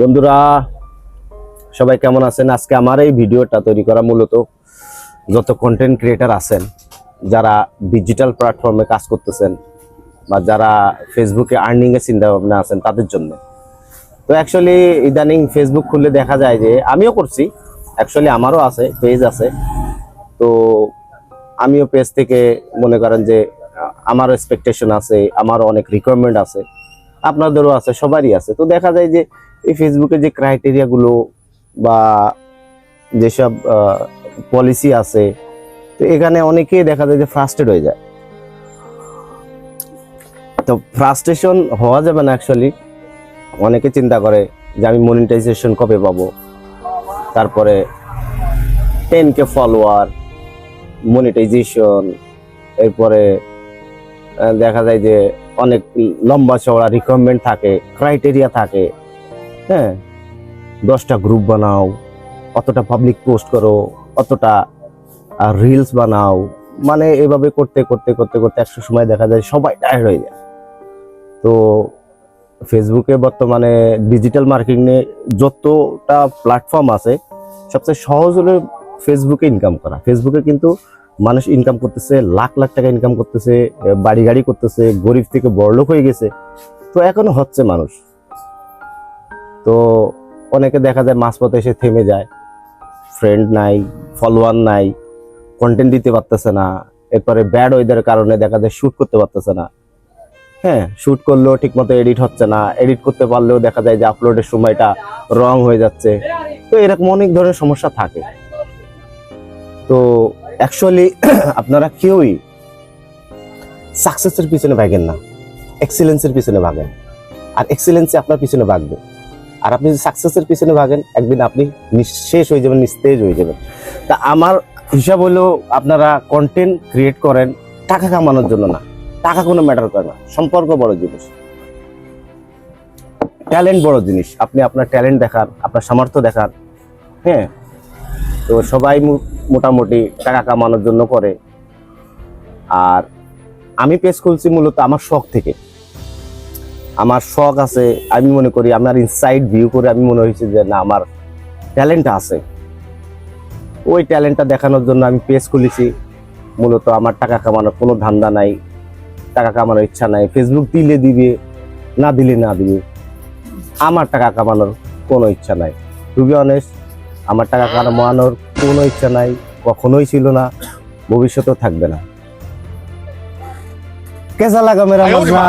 বন্ধুরা সবাই কেমন আছেন? আজকে আমার এই ভিডিওটা তৈরি করা মূলত যত কন্টেন্ট ক্রিয়েটার আছেন যারা ডিজিটাল প্ল্যাটফর্মে কাজ করতেছেন বা যারা ফেসবুকে আর্নিং এর চিন্তা ভাবনা আছেন তাদের জন্য। তো অ্যাকচুয়ালি ইদানিং ফেসবুক খুললে দেখা যায় যে আমিও করছি অ্যাকচুয়ালি আমারও আছে পেজ আছে। তো আমিও পেজ থেকে মনে করেন যে আহ, আমারও এক্সপেকটেশন আছে আমারও অনেক রিকোয়ারমেন্ট আছে। আপনাদেরও আছে, সবারই আছে। তো দেখা যায় যে এই ফেসবুকের যে ক্রাইটেরিয়া গুলো বা যেসব পলিসি আছে, তো এখানে অনেকেই দেখা যায় যে ফ্রাস্টেড হয়ে যায়। তো ফ্রাস্ট্রেশন হওয়া যাবে না অ্যাকচুয়ালি অনেকে চিন্তা করে যে আমি মনিটাইজেশন কবে পাবো? তারপরে টেন কে ফলোয়ার মনিটাইজেশন এরপরে দেখা যায় যে অনেক লম্বা চওড়া রিকোয়ারমেন্ট থাকে ক্রাইটেরিয়া থাকে। হ্যাঁ? দশটা গ্রুপ বানাও, অতটা পাবলিক পোস্ট করো, অতটা রিলস বানাও। মানে এভাবে করতে করতে করতে করতে একশো সময় দেখা যায়, সবাই টায়ার্ড হয়ে যায়। তো ফেসবুকে বর্তমানে ডিজিটাল মার্কেটিংয়ে যতটা প্ল্যাটফর্ম আছে, সবচেয়ে সহজ হলো ফেসবুকে ইনকাম করা। ফেসবুকে কিন্তু মানুষ ইনকাম করতেছে, লাখ লাখ টাকা ইনকাম করতেছে বাড়ি গাড়ি করতেছে, গরিব থেকে বড়লোক হয়ে গেছে। তো এখনও হচ্ছে মানুষ। তো অনেকে দেখা যায় মাঝপথে এসে থেমে যায়। ফ্রেন্ড নাই ফলোয়ার নাই কন্টেন্ট দিতে পারতেছে না। এরপরে ব্যাড ওয়েদারের কারণে দেখা যায় শ্যুট করতে পারতেছে না। হ্যাঁ শ্যুট করলেও ঠিকমতো এডিট হচ্ছে না। এডিট করতে পারলেও দেখা যায় যে আপলোডের সময়টা রং হয়ে যাচ্ছে। তো এরকম অনেক ধরনের সমস্যা থাকে। তো অ্যাকচুয়ালি আপনারা কেউই সাকসেসের পিছনে ভাগেন না। এক্সিলেন্সের পিছনে ভাগেন। আর এক্সিলেন্সে আপনার পিছনে ভাগবে। আর আপনি যদি সাকসেসের পিছনে ভাগেন, একদিন আপনি নিঃশেষ হয়ে যাবেন, নিস্তেজ হয়ে যাবেন। তা আমার হিসাব হলো আপনারা কন্টেন্ট ক্রিয়েট করেন, টাকা কামানোর জন্য না। টাকা কোনো ম্যাটার করে না। সম্পর্ক বড় জিনিস। ট্যালেন্ট বড় জিনিস। আপনি আপনার ট্যালেন্ট দেখান, আপনার সামর্থ্য দেখান। হ্যাঁ? তো সবাই মোটামুটি টাকা কামানোর জন্য করে। আর আমি পেজ খুলছি মূলত আমার শখ থেকে। আমার শখ আছে, আমি মনে করি আমার ইনসাইড ভিউ করে আমি মনে হয়েছে যে না, আমার ট্যালেন্ট আছে। ওই ট্যালেন্টটা দেখানোর জন্য আমি পেজ খুলেছি। মূলত আমার টাকা কামানোর কোনো ধান্দা নাই, টাকা কামানোর ইচ্ছা নাই। ফেসবুক দিলে দিবে, না দিলে না দিবে, আমার টাকা কামানোর কোনো ইচ্ছা নাই। টু বি অনেস্ট আমার টাকা কামানোর কোনো ইচ্ছা নাই কখনোই ছিল না ভবিষ্যতেও থাকবে না। কেসা লাগা মেরা মজা?